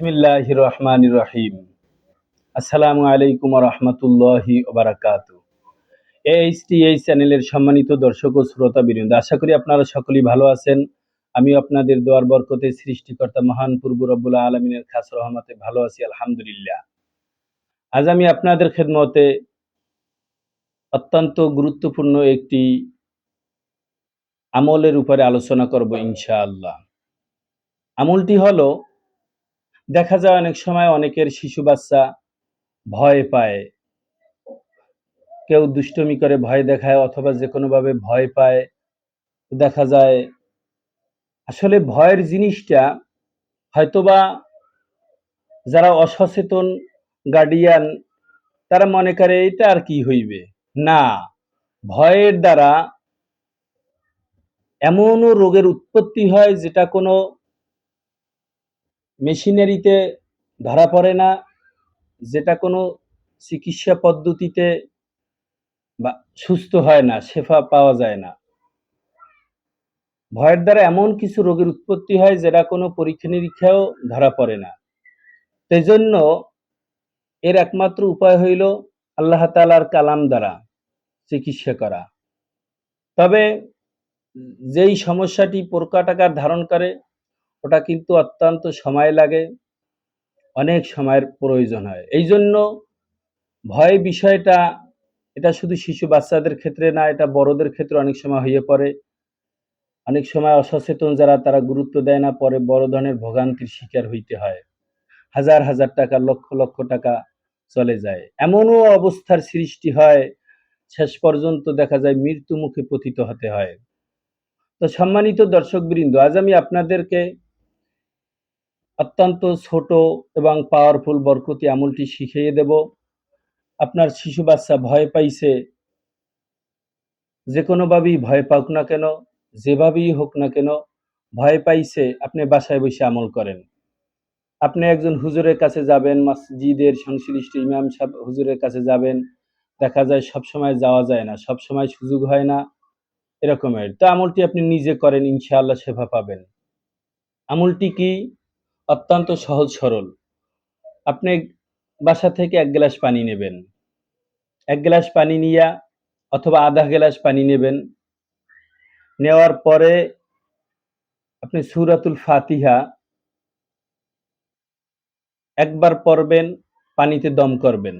বিসমিল্লাহ রহমান রহিম আসসালামু আলাইকুম চ্যানেলের সম্মানিত দর্শক ও শ্রোতা বৃন্দ আশা করি আপনারা সকলেই ভালো আছেন। আমি আপনাদের দোয়ার বরকতে সৃষ্টিকর্তা মহান পূর্ব রব্বুল আলমিনের খাস রহমতে ভালো আছি, আলহামদুলিল্লাহ। আজ আমি আপনাদের খেদমতে অত্যন্ত গুরুত্বপূর্ণ একটি আমলের উপরে আলোচনা করব ইনশাআল্লাহ। আমলটি হলো দেখা যায় অনেক সময় অনেকের শিশু বাচ্চা ভয় পায়। কেউ দুষ্টমি করে ভয় দেখায় অথবা যে কোনোভাবে ভয় পায়। দেখা যায় আসলে ভয়ের জিনিসটা হয়তোবা যারা অসচেতন গার্ডিয়ান তারা মনে করে এটা আর কি হইবে? না, ভয়ের দ্বারা এমনও রোগের উৎপত্তি হয় যেটা কোনো মেশিনারিতে ধরা পড়ে না, যেটা কোনো চিকিৎসা পদ্ধতিতে বা সুস্থ হয় না, শেফা পাওয়া যায় না। ভয়ের দ্বারা এমন কিছু রোগের উৎপত্তি হয় যেটা কোনো পরীক্ষা নিরীক্ষাও ধরা পড়ে না। সেই জন্য এর একমাত্র উপায় হইল আল্লাহ তালার কালাম দ্বারা চিকিৎসা করা। তবে যেই সমস্যাটি প্রকাটাকার ধারণ করে ওটা কিন্তু অত্যন্ত সময় লাগে, অনেক সময়ের প্রয়োজন হয়। এই জন্য ভয় বিষয়টা, এটা শুধু শিশু বাচ্চাদের ক্ষেত্রে না, এটা বড়দের ক্ষেত্রে অনেক সময় হয়ে পড়ে। অনেক সময় অসচেতন যারা, তারা গুরুত্ব দেয় না, পরে বড় ধরনের ভোগান্তির শিকার হইতে হয়। হাজার হাজার টাকা, লক্ষ লক্ষ টাকা চলে যায়। এমনও অবস্থার সৃষ্টি হয়, শেষ পর্যন্ত দেখা যায় মৃত্যু মুখে পতিত হতে হয়। তো সম্মানিত দর্শকবৃন্দ, আজ আমি আপনাদেরকে অত্যন্ত ছোট এবং পাওয়ারফুল বরকতি আমলটি শিখিয়ে দেব। আপনার শিশু বাচ্চা ভয় পাইছে, যে কোনোভাবেই ভয় পাক না কেন, যেভাবেই হোক না কেন, ভয় পাইছে আপনি বাসায় বসে আমল করেন। আপনি একজন হুজুরের কাছে যাবেন, মসজিদের সংশ্লিষ্ট ইমাম সাহেব হুজুরের কাছে যাবেন, দেখা যায় সব সময় যাওয়া যায় না সব সময় সুযোগ হয় না, এরকমের। তো আমলটি আপনি নিজে করেন, ইনশাআল্লাহ সেবা পাবেন। আমলটি কি? অত্যন্ত সহজ সরল। আপনি বাসা থেকে এক গ্লাস পানি নেবেন। এক গ্লাস পানি নিয়া অথবা আধা গ্লাস পানি নেবেন। নেওয়ার পরে আপনি সুরাতুল ফাতিহা একবার পড়বেন, পানিতে দম করবেন।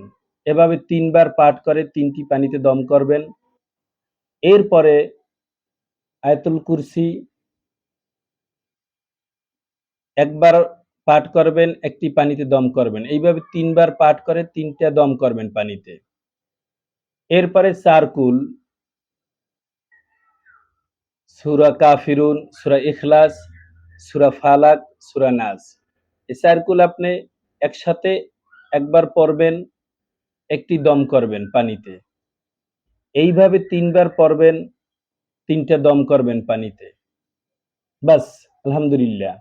এভাবে তিনবার পাঠ করে তিনটি পানিতে দম করবেন। এরপরে আয়তুল কুরসি একবার পাঠ করবেন, একটি পানিতে দম করবেন। এইভাবে তিনবার পাঠ করে তিনটা দম করবেন পানিতে। এরপরে চারকুল সুরা কাফিরুন, সুরা ইখলাস, সুরা ফালাক, সুরা নাজ এই চারকুল আপনি একসাথে একবার পড়বেন, একটি দম করবেন পানিতে। এইভাবে তিনবার পড়বেন, তিনটা দম করবেন পানিতে। বাস, আলহামদুলিল্লাহ।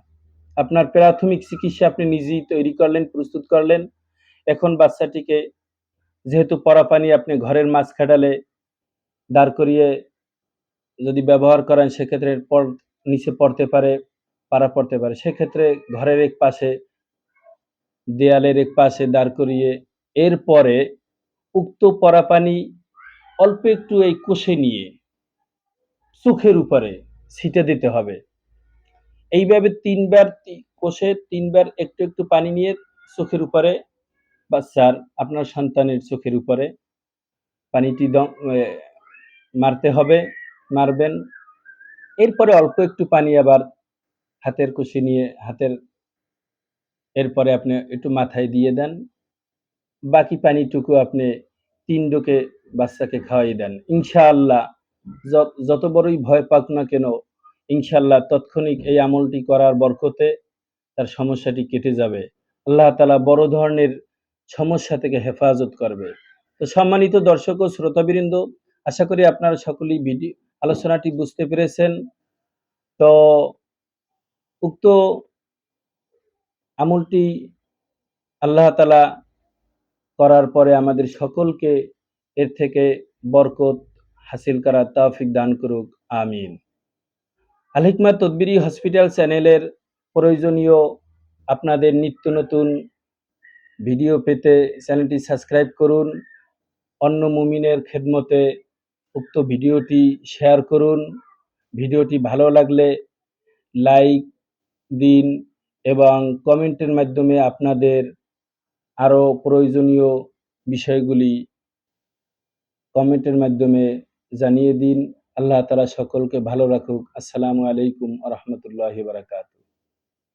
আপনার প্রাথমিক চিকিৎসা আপনি নিজেই তৈরি করলেন, প্রস্তুত করলেন। এখন বাচ্চাটিকে যেহেতু পরা পানি আপনি ঘরের মাছ খাটালে দাঁড় করিয়ে যদি ব্যবহার করেন, সেক্ষেত্রে পর নিচে পড়তে পারে, পাড়া পড়তে পারে। সেক্ষেত্রে ঘরের এক পাশে, দেয়ালের এক পাশে দাঁড় করিয়ে এরপরে উক্ত পরা পানি অল্প একটু এই কষে নিয়ে চোখের উপরে ছিটে দিতে হবে। এইভাবে তিনবার কষে তিনবার একটু একটু পানি নিয়ে চোখের উপরে বাচ্চার আপনার সন্তানের চোখের উপরে পানিটি মারতে হবে, মারবেন। এরপরে অল্প একটু পানি আবার হাতের কুশি নিয়ে, হাতের, এরপরে আপনি একটু মাথায় দিয়ে দেন। বাকি পানিটুকু আপনি তিন ডোকে বাচ্চাকে খাওয়াই দেন। ইনশাআল্লাহ যত বড়ই ভয় পাক না কেন ইনশাল্লাহ তৎক্ষণিক এই আমলটি করার বরকতে তার সমস্যাটি কেটে যাবে। আল্লাহ তালা বড় ধরনের সমস্যা থেকে হেফাজত করবে। তো সম্মানিত দর্শক ও শ্রোতাবৃন্দ, আশা করি আপনারা সকলেই ভিডিও আলোচনাটি বুঝতে পেরেছেন। তো উক্ত আমলটি আল্লাহ তালা করার পরে আমাদের সকলকে এর থেকে বরকত হাসিল করার তৌফিক দান করুক, আমিন। আল হিকমা তদবিরি হসপিটাল চ্যানেলের প্রয়োজনীয় আপনাদের নিত্য নতুন ভিডিও পেতে চ্যানেলটি সাবস্ক্রাইব করুন, অন্য মুমিনের খেদমতে উক্ত ভিডিওটি শেয়ার করুন। ভিডিওটি ভালো লাগলে লাইক দিন এবং কমেন্টের মাধ্যমে আপনাদের আরও প্রয়োজনীয় বিষয়গুলি কমেন্টের মাধ্যমে জানিয়ে দিন। আল্লাহ তালা সকলকে ভালো রাখুক। আসসালামু আলাইকুম রহমতুল্লাহ বারাকাত